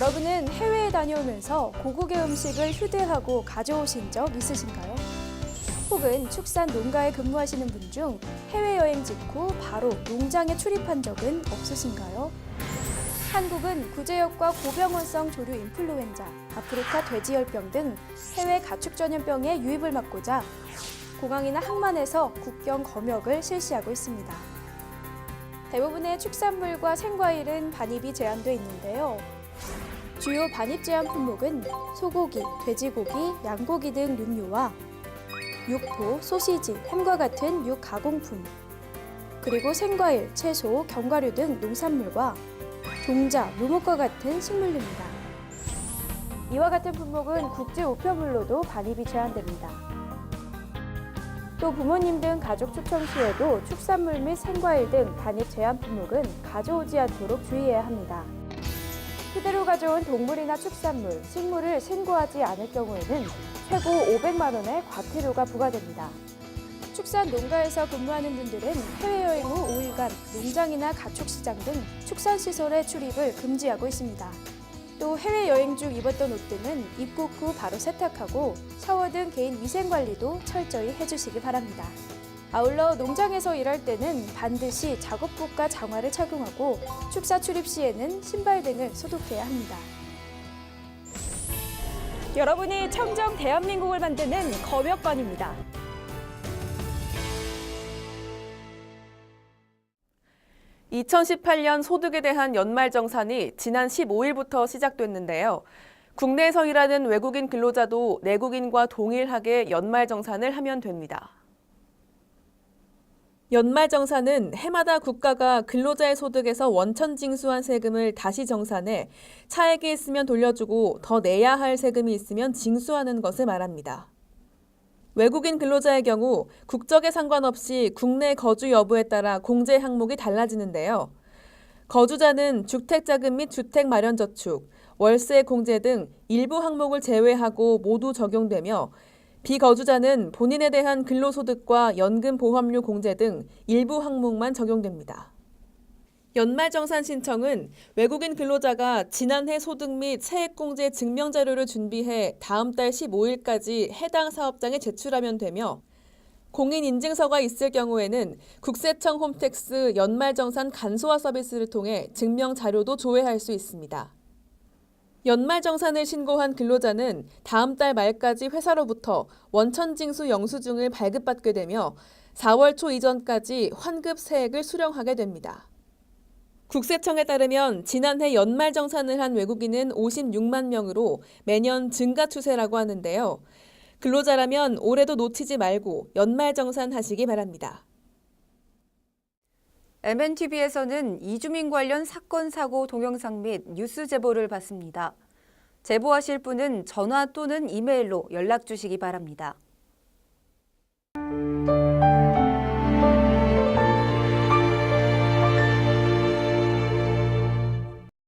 여러분은 해외에 다녀오면서 고국의 음식을 휴대하고 가져오신 적 있으신가요? 혹은 축산 농가에 근무하시는 분 중 해외여행 직후 바로 농장에 출입한 적은 없으신가요? 한국은 구제역과 고병원성 조류 인플루엔자, 아프리카 돼지열병 등 해외 가축 전염병의 유입을 막고자 공항이나 항만에서 국경 검역을 실시하고 있습니다. 대부분의 축산물과 생과일은 반입이 제한돼 있는데요. 주요 반입 제한 품목은 소고기, 돼지고기, 양고기 등 육류와 육포, 소시지, 햄과 같은 육 가공품, 그리고 생과일, 채소, 견과류 등 농산물과 종자, 묘목과 같은 식물류입니다. 이와 같은 품목은 국제 우표물로도 반입이 제한됩니다. 또 부모님 등 가족 추첨 시에도 축산물 및 생과일 등 반입 제한 품목은 가져오지 않도록 주의해야 합니다. 휴대로 가져온 동물이나 축산물, 식물을 신고하지 않을 경우에는 최고 500만 원의 과태료가 부과됩니다. 축산 농가에서 근무하는 분들은 해외여행 후 5일간 농장이나 가축시장 등 축산시설에 출입을 금지하고 있습니다. 또 해외여행 중 입었던 옷 등은 입국 후 바로 세탁하고 샤워 등 개인 위생 관리도 철저히 해주시기 바랍니다. 아울러 농장에서 일할 때는 반드시 작업복과 장화를 착용하고 축사 출입 시에는 신발 등을 소독해야 합니다. 여러분이 청정 대한민국을 만드는 검역관입니다. (2018년) 소득에 대한 연말정산이 지난 (15일부터) 시작됐는데요. 국내에서 일하는 외국인 근로자도 내국인과 동일하게 연말정산을 하면 됩니다. 연말정산은 해마다 국가가 근로자의 소득에서 원천 징수한 세금을 다시 정산해 차액이 있으면 돌려주고 더 내야 할 세금이 있으면 징수하는 것을 말합니다. 외국인 근로자의 경우 국적에 상관없이 국내 거주 여부에 따라 공제 항목이 달라지는데요. 거주자는 주택자금 및 주택 마련저축, 월세 공제 등 일부 항목을 제외하고 모두 적용되며 비거주자는 본인에 대한 근로소득과 연금보험료 공제 등 일부 항목만 적용됩니다. 연말정산 신청은 외국인 근로자가 지난해 소득 및 세액공제 증명자료를 준비해 다음 달 15일까지 해당 사업장에 제출하면 되며 공인인증서가 있을 경우에는 국세청 홈택스 연말정산 간소화 서비스를 통해 증명자료도 조회할 수 있습니다. 연말정산을 신고한 근로자는 다음 달 말까지 회사로부터 원천징수 영수증을 발급받게 되며 4월 초 이전까지 환급 세액을 수령하게 됩니다. 국세청에 따르면 지난해 연말정산을 한 외국인은 56만 명으로 매년 증가 추세라고 하는데요. 근로자라면 올해도 놓치지 말고 연말정산 하시기 바랍니다. MNTV에서는 이주민 관련 사건, 사고 동영상 및 뉴스 제보를 받습니다. 제보하실 분은 전화 또는 이메일로 연락 주시기 바랍니다.